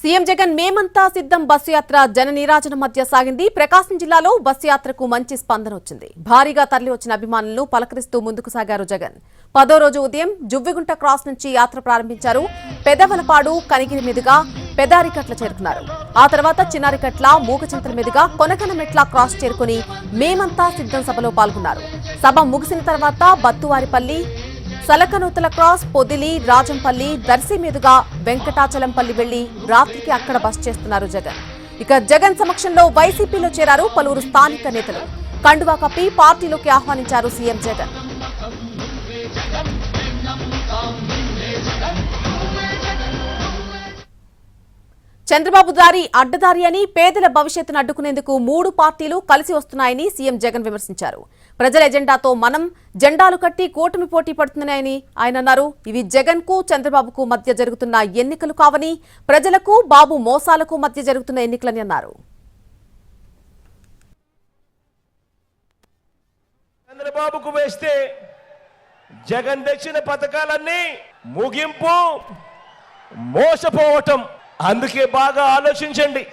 CM Jagan మేమంతా సిద్ధం bus యాత్ర జన నీరాజనం మధ్య సాగింది. ప్రకాశం జిల్లాలో బస్సు యాత్రకు మంచి స్పందన వచ్చింది. భారీగా తరలి వచ్చిన అభిమానులను పలకరిస్తూ ముందుకు సాగారు జగన్. పదో రోజు ఉదయం జువ్విగుంట క్రాస్ నుంచి యాత్ర ప్రారంభించారు. పెదవలపాడు కనిగిరి మీదుగా పెదారికట్ల చేరుకున్నారు. ఆ తర్వాత చిన్నారికట్ల మూగచింతల మీదుగా కొనకనమెట్ల క్రాస్ చేరుకుని మేమంతా సిద్ధం సభలో పాల్గొన్నారు. సభ ముగిసిన తర్వాత బత్తువారిపల్లి సలకనూతల క్రాస్ పొదిలి రాజంపల్లి దర్శి మీదుగా వెంకటాచలంపల్లి వెళ్ళి రాత్రికి అక్కడ బస్ చేస్తున్నారు జగన్. ఇక జగన్ సమక్షంలో వైసీపీలో చేరారు పలువురు స్థానిక నేతలు. కండువా కప్పి పార్టీలోకి ఆహ్వానించారు సీఎం జగన్. చంద్రబాబు దారి అడ్డదారి అని పేదల భవిష్యత్తును అడ్డుకునేందుకు మూడు పార్టీలు కలిసి వస్తున్నాయని సీఎం జగన్ విమర్శించారు. ప్రజల ఎజెండాతో మనం జెండాలు కట్టి కూటమి పోటీ పడుతున్నాయని ఆయన అన్నారు. ఇవి జగన్కు చంద్రబాబుకు మధ్య జరుగుతున్న ఎన్నికలు కావని ప్రజలకు బాబు మోసాలకు మధ్య జరుగుతున్న ఎన్నికలని అన్నారు. చంద్రబాబుకు వేస్తే జగన్ తెచ్చిన పథకాలన్నీ ముగింపు మోసపోవటం. అందుకే బాగా ఆలోచించండి.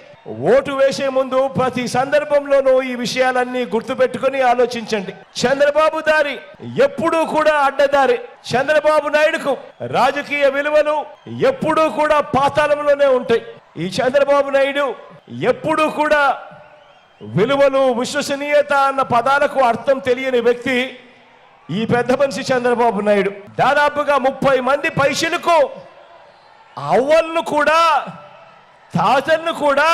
ఓటు వేసే ముందు ప్రతి సందర్భంలోనూ ఈ విషయాలన్నీ గుర్తుపెట్టుకొని ఆలోచించండి. చంద్రబాబు దారి ఎప్పుడూ కూడా అడ్డదారి. చంద్రబాబు నాయుడుకు రాజకీయ విలువలు ఎప్పుడూ కూడా పాతాళంలోనే ఉంటాయి. ఈ చంద్రబాబు నాయుడు ఎప్పుడూ కూడా విలువలు విశ్వసనీయత అన్న పదాలకు అర్థం తెలియని వ్యక్తి ఈ పెద్ద మనిషి చంద్రబాబు నాయుడు. దాదాపుగా ముప్పై మంది పైసలకు అవ్వలను కూడా తాతన్ను కూడా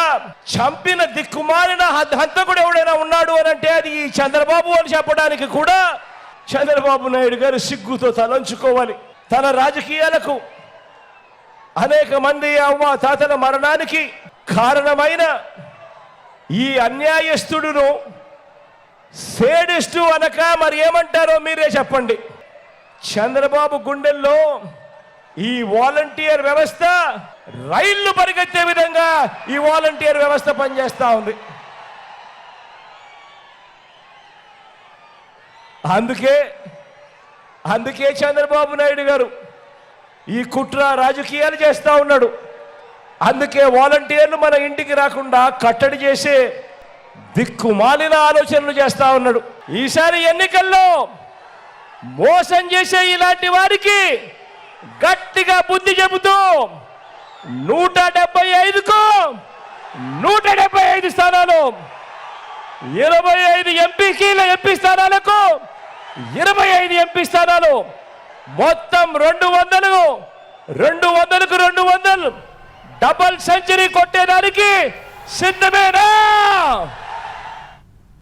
చంపిన దిక్కుమాలిన హంతకుడు ఎవడైనా ఉన్నాడు అని అంటే అది ఈ చంద్రబాబు అని చెప్పడానికి కూడా చంద్రబాబు నాయుడు గారు సిగ్గుతో తలంచుకోవాలి. తన రాజకీయాలకు అనేక మంది అవ్వ తాతల మరణానికి కారణమైన ఈ అన్యాయస్తుడును సేడిస్టు అనక మరి ఏమంటారో మీరే చెప్పండి. చంద్రబాబు గుండెల్లో ఈ వాలంటీర్ వ్యవస్థ రైళ్ళు పరిగెత్తే విధంగా ఈ వాలంటీర్ వ్యవస్థ పనిచేస్తూ ఉంది. అందుకే అందుకే చంద్రబాబు నాయుడు గారు ఈ కుట్ర రాజకీయాలు చేస్తూ ఉన్నాడు. అందుకే వాలంటీర్లు మన ఇంటికి రాకుండా కట్టడి చేసే దిక్కుమాలిన ఆలోచనలు చేస్తూ ఉన్నాడు. ఈసారి ఎన్నికల్లో మోసం చేసే ఇలాంటి వారికి గట్టిగా బుద్ధి చెబుతూ నూట డెబ్బై ఐదుకు నూట డెబ్బై ఐదు స్థానాలు. ఇరవై ఐదు ఎంపీకి ఎంపీ స్థానాలకు ఇరవై ఐదు ఎంపీ స్థానాలు. మొత్తం రెండు వందలు రెండు వందలకు రెండు వందలు. డబల్ సెంచరీ కొట్టేదానికి సిద్ధమేనా?